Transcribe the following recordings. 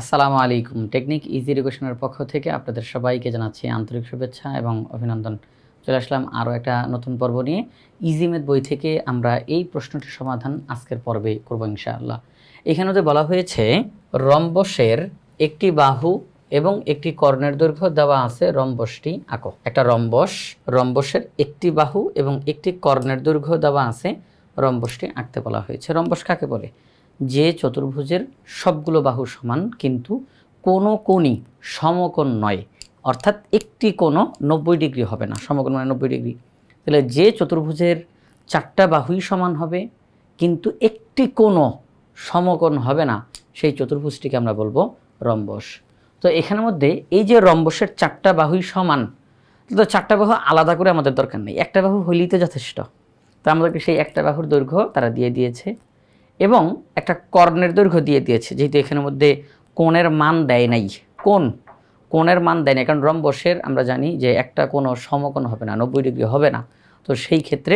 আসসালামু আলাইকুম। Technique easy এডুকেশনের পক্ষ থেকে আপনাদের সবাইকে জানাচ্ছি আন্তরিক শুভেচ্ছা এবং অভিনন্দন। চলে আসলাম আরও একটা নতুন পর্ব নিয়ে। ইজিমেদ বই থেকে আমরা এই প্রশ্নটির সমাধান আজকের পর্বে করব ইনশাআল্লাহ। এখানে বলা হয়েছে, রম্বসের একটি বাহু এবং একটি কর্ণের দৈর্ঘ্য দেওয়া আছে রম্বসটি আঁকো একটা রম্বস, রম্বসের একটি বাহু এবং একটি কর্ণের দৈর্ঘ্য দেওয়া আছে রম্বসটি আঁকতে বলা হয়েছে। রম্বস কাকে বলে? যে চতুর্ভুজের সবগুলো বাহু সমান, কিন্তু কোনো কোণই সমকোণ নয়। অর্থাৎ একটি কোনো নব্বই ডিগ্রি হবে না, সমকোণ মানে নব্বই ডিগ্রি। তাহলে যে চতুর্ভুজের চারটা বাহুই সমান হবে, কিন্তু একটি কোনো সমকোণ হবে না, সেই চতুর্ভুজটিকে আমরা বলব রম্বস। তো এখানের মধ্যে এই যে রম্বসের চারটা বাহুই সমান, তো চারটা বাহু আলাদা করে আমাদের দরকার নেই। একটা বাহু হইলেই তো যথেষ্ট। তো আমাদেরকে সেই একটা বাহুর দৈর্ঘ্য তারা দিয়ে দিয়েছে। এবং একটা কর্ণের দৈর্ঘ্য দিয়ে দিয়েছে, যেহেতু এখানের মধ্যে কোণের মান দেয় নাই। কোণ, কোণের মান দেয় না কারণ রম্বসের আমরা জানি যে একটা কোনো সমকোণ হবে না, নব্বই ডিগ্রি হবে না। তো সেই ক্ষেত্রে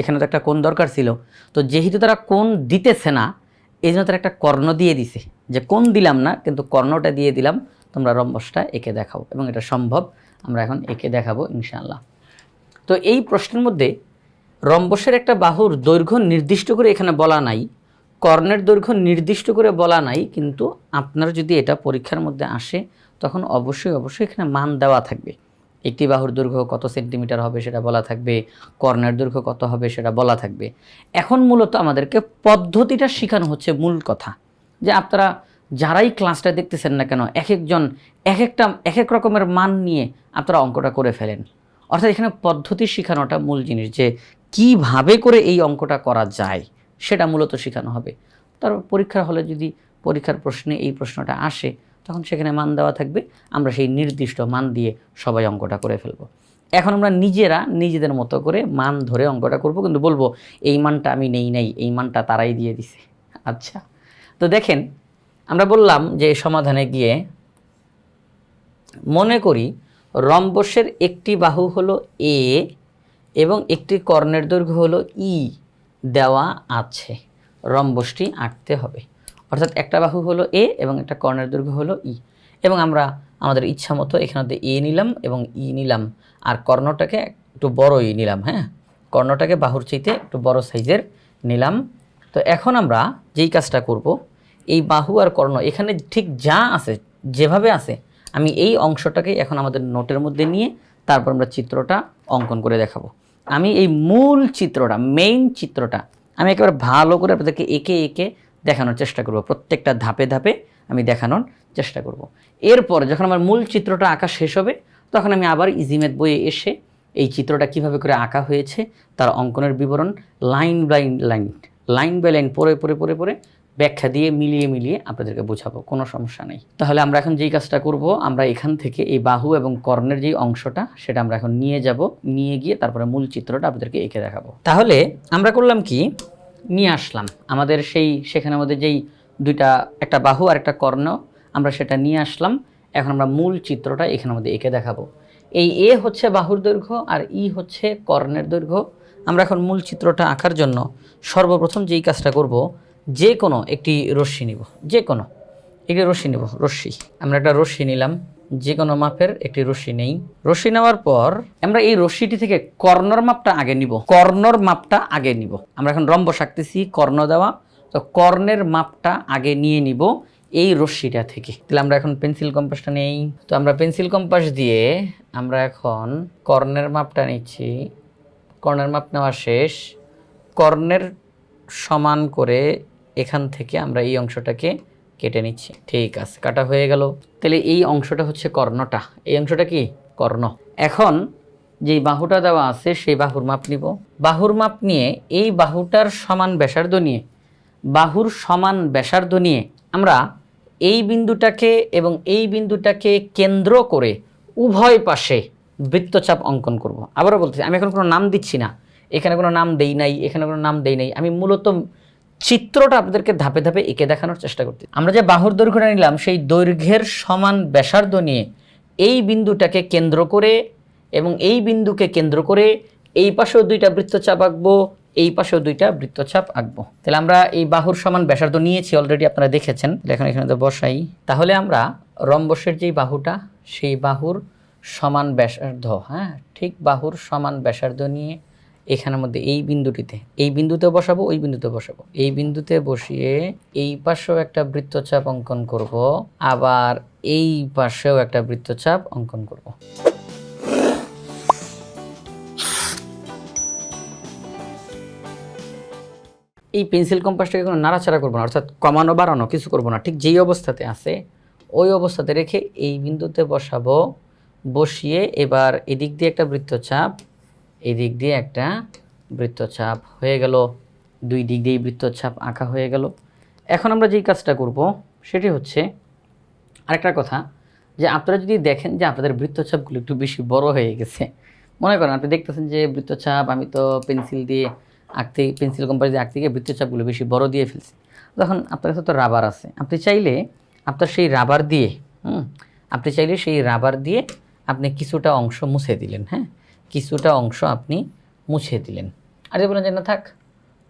এখানে তো একটা কোণ দরকার ছিল। তো যেহেতু তারা কোণ দিতেছে না এই জন্য তারা একটা কর্ণ দিয়ে দিছে, যে কোণ দিলাম না, কিন্তু কর্ণটা দিয়ে দিলাম, তোমরা রম্বসটা এঁকে দেখাও। এবং এটা সম্ভব, আমরা এখন এঁকে দেখাবো, ইনশাআল্লাহ। তো এই প্রশ্নের মধ্যে রম্বসের একটা বাহুর দৈর্ঘ্য নির্দিষ্ট করে এখানে বলা নাই, কর্ণের দৈর্ঘ্য নির্দিষ্ট করে বলা নাই, কিন্তু আপনার যদি এটা পরীক্ষার মধ্যে আসে, তখন অবশ্যই অবশ্যই এখানে মান দেওয়া থাকবে। একটি বাহুর দৈর্ঘ্য কত সেন্টিমিটার হবে সেটা বলা থাকবে, কর্ণের দৈর্ঘ্য কত হবে সেটা বলা থাকবে। এখন মূলত আমাদেরকে পদ্ধতিটা শেখানো হচ্ছে মূল কথা, যে আপনারা যারাই ক্লাসটা দেখতেছেন না কেন, এক একজন, এক একটা, এক এক রকমের মান নিয়ে আপনারা অঙ্কটা করে ফেলেন। অর্থাৎ এখানে পদ্ধতি শেখানোটা মূল জিনিস, যে কীভাবে করে এই অঙ্কটা করা যায় সেটা মূলত শেখানো হবে। তারপর পরীক্ষার হলে যদি পরীক্ষার প্রশ্নে এই প্রশ্নটা আসে, তখন সেখানে মান দেওয়া থাকবে। আমরা সেই নির্দিষ্ট মান দিয়ে সবাই অঙ্কটা করে ফেলব। এখন আমরা নিজেরা নিজেদের মতো করে মান ধরে অঙ্কটা করব। কিন্তু বলব, এই মানটা আমি নেই নাই, এই মানটা তারাই দিয়ে দিছে। আচ্ছা তো দেখেন, আমরা বললাম যে সমাধানে গিয়ে মনে করি রম্বসের একটি বাহু হলো এ এবং একটি কর্ণের দৈর্ঘ্য হলো ই দেওয়া আছে। রম্বসটি আঁকতে হবে। অর্থাৎ একটা বাহু হলো এ এবং একটা কর্ণের দৈর্ঘ্য হলো ই। এবং আমরা আমাদের ইচ্ছা মতো এখানে এ নিলাম এবং ই নিলাম, আর কর্ণটাকে একটু বড় ই নিলাম হ্যাঁ? কর্ণটাকে বাহুর চাইতে একটু বড় সাইজের নিলাম। তো এখন আমরা যেই কাজটা করব, এই বাহু আর কর্ণ এখানে ঠিক যা আছে, যেভাবে আছে, আমি এই অংশটাকে এখন আমাদের নোটের মধ্যে নিয়ে তারপর আমরা চিত্রটা অঙ্কন করে দেখাবো। আমি এই মূল চিত্রটা মেইন চিত্রটা, আমি একেবারে ভালো করে আপনাদেরকে একে একে দেখানোর চেষ্টা করব। প্রত্যেকটা ধাপে ধাপে আমি দেখানোর চেষ্টা করব। এরপর যখন আমার মূল চিত্রটা আঁকা শেষ হবে, তখন আমি আবার ইজিমেত বইয়ে এসে এই চিত্রটা কীভাবে করে আঁকা হয়েছে, তার অঙ্কনের বিবরণ line by line line by line পরে পরে পরে পরে ব্যাখ্যা দিয়ে মিলিয়ে মিলিয়ে আপনাদেরকে বোঝাবো, কোনো সমস্যা নেই। তাহলে আমরা এখন যেই কাজটা করব, আমরা এখান থেকে এই বাহু এবং কর্ণের যেই অংশটা, সেটা আমরা এখন নিয়ে যাব, নিয়ে গিয়ে তারপরে মূল চিত্রটা আপনাদেরকে এঁকে দেখাবো। তাহলে আমরা করলাম কি? নিয়ে আসলাম। আমাদের সেই, সেখানে আমাদের যেই দুইটা, একটা বাহু আর একটা কর্ণ, আমরা সেটা নিয়ে আসলাম। এখন আমরা মূল চিত্রটা এখানে আমাদের এঁকে দেখাবো। এই এ হচ্ছে বাহুর দৈর্ঘ্য আর ই হচ্ছে কর্ণের দৈর্ঘ্য। আমরা এখন মূল চিত্রটা আঁকার জন্য সর্বপ্রথম যেই কাজটা করব যে কোনো একটি রশ্মি নিব যে কোনো একটি রশ্মি নেব, রশ্মি। আমরা একটা রশ্মি নিলাম যে কোনো মাপের একটি রশ্মি নেই। রশ্মি নেওয়ার পর আমরা এই রশ্মিটি থেকে কর্ণর মাপটা আগে নিব, কর্ণর মাপটা আগে নিব। আমরা এখন রম্ব আঁকতেছি কর্ণ দেওয়া, তো কর্ণের মাপটা আগে নিয়ে নিব এই রশ্মিটা থেকে। তাহলে আমরা এখন পেন্সিল কম্পাসটা নেই। তো আমরা পেন্সিল কম্পাস দিয়ে আমরা এখন কর্ণের মাপটা নিচ্ছি। কর্ণের মাপ নেওয়া শেষ। কর্ণের সমান করে এখান থেকে আমরা এই অংশটাকে কেটে নিচ্ছি। ঠিক আছে, কাটা হয়ে গেল। তাহলে এই অংশটা হচ্ছে কর্ণটা। এই অংশটা কি? কর্ণ। এখন যেই বাহুটা দেওয়া আছে, সেই বাহুর মাপ নিব। বাহুর মাপ নিয়ে এই বাহুটার সমান ব্যাসার্ধ নিয়ে, বাহুর সমান ব্যাসার্ধ নিয়ে আমরা এই বিন্দুটাকে এবং এই বিন্দুটাকে কেন্দ্র করে উভয় পাশে বৃত্তচাপ অঙ্কন করব। আবারও বলতেছি, আমি এখন কোনো নাম দিচ্ছি না। এখানে কোনো নাম দেই নাই, এখানে কোনো নাম দেই নাই। আমি মূলত চিত্রটা আপনাদেরকে ধাপে ধাপে এঁকে দেখানোর চেষ্টা করতে আমরা যে বাহুর দৈর্ঘ্যটা নিলাম, সেই দৈর্ঘ্যের সমান ব্যাসার্ধ নিয়ে এই বিন্দুটাকে কেন্দ্র করে এবং এই বিন্দুকে কেন্দ্র করে এই পাশেও দুইটা বৃত্তচাপ আঁকবো, এই পাশেও দুইটা বৃত্তচাপ আঁকবো। তাহলে আমরা এই বাহুর সমান ব্যাসার্ধ নিয়েছি অলরেডি আপনারা দেখেছেন। এখন এখানে তো বসাই। তাহলে আমরা রম্বসের যেই বাহুটা, সেই বাহুর সমান ব্যাসার্ধ হ্যাঁ ঠিক বাহুর সমান ব্যাসার্ধ নিয়ে এখানের মধ্যে এই বিন্দুটিতে, এই বিন্দুতে বসাবো, ওই বিন্দুতে বসাবো। এই বিন্দুতে বসিয়ে এই পাশেও একটা বৃত্তচাপ অঙ্কন করব, আবার এই পাশেও একটা বৃত্তচাপ অঙ্কন করব। এই পেন্সিল কম্পাসটাকে কোনো নাড়াচাড়া করব না, অর্থাৎ কমানো বাড়ানো কিছু করব না, ঠিক যেই অবস্থাতে আছে, ওই অবস্থাতে রেখে এই বিন্দুতে বসাবো, বসিয়ে এবার এদিক দিয়ে একটা বৃত্তচাপ এদিক দিয়ে একটা বৃত্তচাপ হয়ে গেল, দুই দিক দিয়ে বৃত্তচাপ আঁকা হয়ে গেল। এখন আমরা যেই কাজটা করব সেটি হচ্ছে আরেকটা কথা, যে আপনারা যদি দেখেন যে আপনাদের বৃত্তচাপগুলো একটু বেশি বড় হয়ে গেছে, মনে করেন আপনি দেখতেছেন যে বৃত্তচাপ আমি তো পেন্সিল দিয়ে আঁকতে, পেন্সিল কোম্পানি দিয়ে আঁকতে গিয়ে বৃত্তচাপগুলো বেশি বড় দিয়ে ফেলছি। তখন আপনার কাছে তো রাবার আছে। আপনি চাইলে আপনার সেই রাবার দিয়ে, হুম, আপনি চাইলে সেই রাবার দিয়ে আপনি কিছুটা অংশ মুছে দিলেন হ্যাঁ? কিছুটা অংশ আপনি মুছে দিলেন। আর যে বলেন যে, না থাক,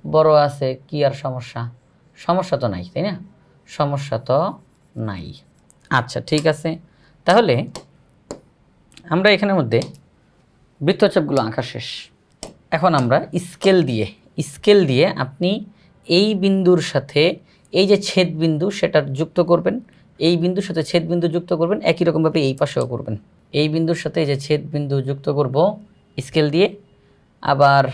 বড় আছে, কি আর সমস্যা? সমস্যা তো নাই, তাই না? সমস্যা তো নাই। আচ্ছা ঠিক আছে। তাহলে আমরা এখানের মধ্যে বৃত্তচাপগুলো আঁকা শেষ। এখন আমরা স্কেল দিয়ে স্কেল দিয়ে আপনি এই বিন্দুর সাথে এই যে ছেদ বিন্দু সেটা যুক্ত করবেন, এই বিন্দুর সাথে ছেদ বিন্দু যুক্ত করবেন, একই রকমভাবে এই পাশেও করবেন। এই বিন্দুর সাথে যে ছেদ বিন্দু যুক্ত করব স্কেল দিয়ে, আবার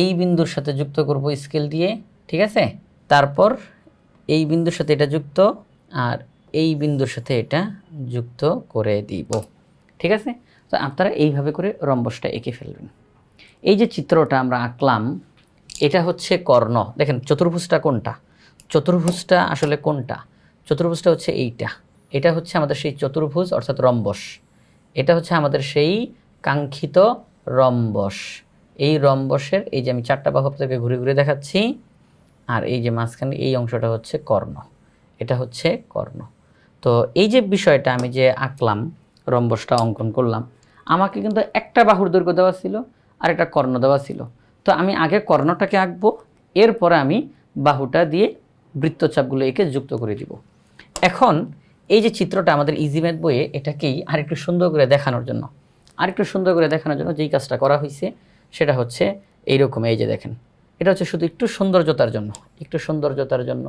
এই বিন্দুর সাথে যুক্ত করব স্কেল দিয়ে, ঠিক আছে? তারপর এই বিন্দুর সাথে এটা যুক্ত, আর এই বিন্দুর সাথে এটা যুক্ত করে দিব, ঠিক আছে? তো আপনারা এইভাবে করে রম্বসটা এঁকে ফেলবেন। এই যে চিত্রটা আমরা আঁকলাম, এটা হচ্ছে কর্ণ। দেখেন, চতুর্ভুজটা কোনটা? চতুর্ভুজটা আসলে কোনটা? চতুর্ভুজটা হচ্ছে এইটা। এটা হচ্ছে আমাদের সেই চতুর্ভুজ, অর্থাৎ রম্বস। এটা হচ্ছে আমাদের সেই কাঙ্ক্ষিত রম্বস। এই রম্বসের এই যে আমি চারটা বাহু আপনাদেরকে ঘুরে ঘুরে দেখাচ্ছি, আর এই যে মাঝখানে এই অংশটা হচ্ছে কর্ণ। এটা হচ্ছে কর্ণ। তো এই যে বিষয়টা আমি যে আঁকলাম, রম্বসটা অঙ্কন করলাম, আমাকে কিন্তু একটা বাহুর দৈর্ঘ্য দেওয়া ছিল আর একটা কর্ণ দেওয়া ছিল। তো আমি আগে কর্ণটাকে আঁকবো, এরপরে আমি বাহুটা দিয়ে বৃত্তচাপগুলো এঁকে যুক্ত করে দিব। এখন এই যে চিত্রটা আমাদের ইজিম্যাথ বইয়ে এটাকেই আরেকটু সুন্দর করে দেখানোর জন্য। আরেকটু সুন্দর করে দেখানোর জন্য যেই কাজটা করা হয়েছে সেটা হচ্ছে এইরকম, এই যে দেখেন। এটা হচ্ছে শুধু একটু সৌন্দর্যতার জন্য, একটু সৌন্দর্যতার জন্য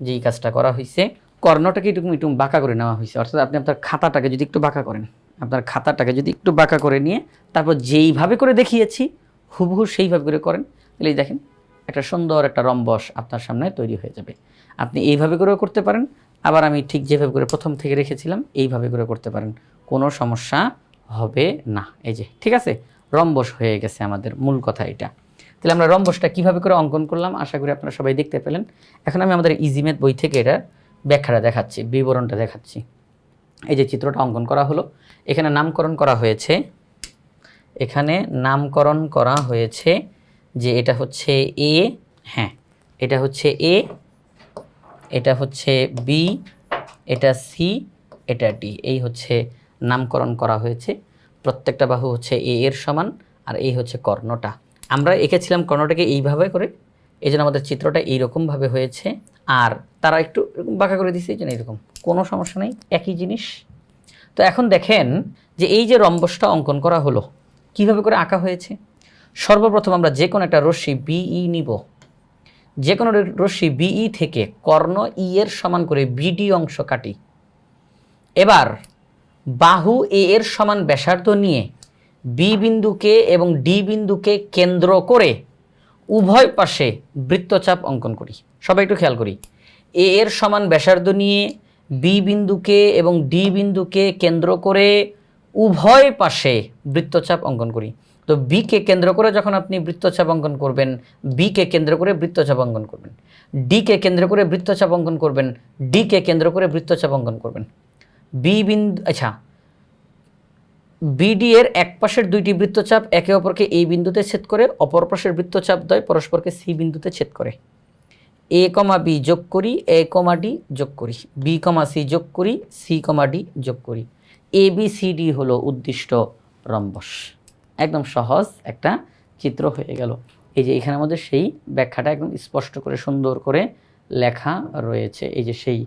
যেই কাজটা করা হয়েছে কর্ণটাকে একটু একটু বাঁকা করে নেওয়া হয়েছে অর্থাৎ আপনি আপনার খাতাটাকে যদি একটু বাঁকা করেন, আপনার খাতাটাকে যদি একটু বাঁকা করে নিয়ে তারপর যেইভাবে করে দেখিয়েছি, হুবহু সেইভাবে করে করেন। তাহলে এই দেখেন, একটা সুন্দর একটা রম্বস আপনার সামনে তৈরি হয়ে যাবে। আপনি এইভাবে করেও করতে পারেন আবার আমি ঠিক যেভাবে করে প্রথম থেকে রেখেছিলাম, এইভাবে করে করতে পারেন। কোনো সমস্যা হবে না। এই যে, ঠিক আছে? রম্বস হয়ে গেছে আমাদের মূল কথা এটা। তাহলে আমরা রম্বসটা কীভাবে করে অঙ্কন করলাম, আশা করি আপনারা সবাই দেখতে পেলেন। এখন আমি আমাদের ইজিমেথ বই থেকে এটা ব্যাখ্যাটা দেখাচ্ছি, বিবরণটা দেখাচ্ছি। এই যে চিত্রটা অঙ্কন করা হলো, এখানে নামকরণ করা হয়েছে, এখানে নামকরণ করা হয়েছে যে এটা হচ্ছে এ হ্যাঁ এটা হচ্ছে এ এটা হচ্ছে বি এটা সি এটা ডি এই হচ্ছে নামকরণ করা হয়েছে। প্রত্যেকটা বাহু হচ্ছে এ এর সমান আর এই হচ্ছে কর্ণটা। আমরা এঁকেছিলাম কর্ণটাকে এইভাবে করে। এই জন্য আমাদের চিত্রটা এইরকমভাবে হয়েছে। আর তারা একটু বাঁকা করে দিচ্ছে এই জন্য এরকম। কোনো সমস্যা নেই, একই জিনিস। তো এখন দেখেন যে এই যে রম্বসটা অঙ্কন করা হলো, কীভাবে করে আঁকা হয়েছে? সর্বপ্রথম আমরা যে কোনো একটা রশ্মি বিই নিব। যে কোনো রশ্মি বিই থেকে কর্ণ ই এর সমান করে বিডি অংশ কাটি। এবার বাহু এ এর সমান ব্যাসার্ধ নিয়ে বি বিন্দুকে এবং ডি বিন্দুকে কেন্দ্র করে উভয় পাশে বৃত্তচাপ অঙ্কন করি। সবাই একটু খেয়াল করি। এ এর সমান ব্যাসার্ধ নিয়ে বি বিন্দুকে এবং ডি বিন্দুকে কেন্দ্র করে উভয় পাশে বৃত্তচাপ অঙ্কন করি। তো বিকে কেন্দ্র করে যখন আপনি বৃত্তচাপ অঙ্কন করবেন বিকে কেন্দ্র করে বৃত্তচাপ অঙ্কন করবেন ডিকে কেন্দ্র করে বৃত্তচাপ অঙ্কন করবেন ডিকে কেন্দ্র করে বৃত্তচাপ অঙ্কন করবেন। বি বিন্দু আচ্ছা বিডি এর এক পাশের দুইটি বৃত্তচাপ একে অপরকে এই বিন্দুতে ছেদ করে, অপর পাশের বৃত্তচাপ দ্বয় পরস্পরকে সি বিন্দুতে ছেদ করে। এ কমা বি যোগ করি এ কমা ডি যোগ করি বি কমা সি যোগ করি সি কমা ডি যোগ করি। এ বি সি ডি হলো উদ্দিষ্ট রম্বস। একদম সহজ একটা চিত্র হয়ে গেল। এই যে এখানের মধ্যে সেই ব্যাখ্যাটা একদম স্পষ্ট করে, সুন্দর করে লেখা রয়েছে। এই যে সেই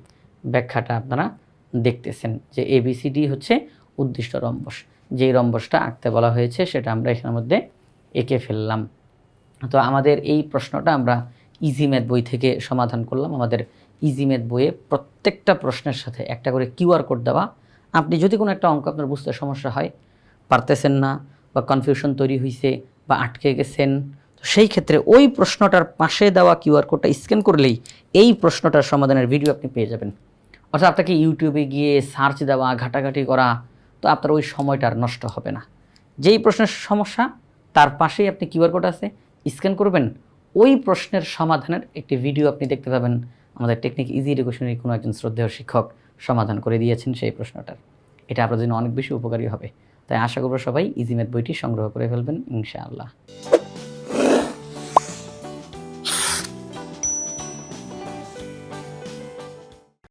ব্যাখ্যাটা আপনারা দেখতেছেন যে এবিসিডি হচ্ছে উদ্দিষ্ট রম্বস। যেই রম্বসটা আঁকতে বলা হয়েছে সেটা আমরা এখানের মধ্যে এঁকে ফেললাম। তো আমাদের এই প্রশ্নটা আমরা ইজি ম্যাথ বই থেকে সমাধান করলাম। আমাদের ইজি ম্যাথ বইয়ে প্রত্যেকটা প্রশ্নের সাথে একটা করে কিউআর কোড দেওয়া। আপনি যদি কোনো একটা অঙ্ক আপনার বুঝতে সমস্যা হয়, পারতেছেন না বা কনফিউশন তৈরি হয়েছে বা আটকে গেছেন, তো সেই ক্ষেত্রে ওই প্রশ্নটার পাশে দেওয়া কিউআর কোডটা স্ক্যান করলেই এই প্রশ্নটার সমাধানের ভিডিও আপনি পেয়ে যাবেন। অর্থাৎ আপনাকে ইউটিউবে গিয়ে সার্চ দেওয়া, ঘাটাঘাটি করা, তো আপনার ওই সময়টা আর নষ্ট হবে না। যেই প্রশ্নের সমস্যা, তার পাশেই আপনি কিউআর কোড আছে স্ক্যান করবেন, ওই প্রশ্নের সমাধানের একটি ভিডিও আপনি দেখতে পাবেন। আমাদের টেকনিক ইজি এডুকেশনের কোনো একজন শ্রদ্ধেয় শিক্ষক সমাধান করে দিয়েছেন সেই প্রশ্নটার। এটা আপনার জন্য অনেক বেশি উপকারী হবে। তাই আশা করব সবাই ইজিম্যাথ বইটি সংগ্রহ করে ফেলবেন ইনশাআল্লাহ।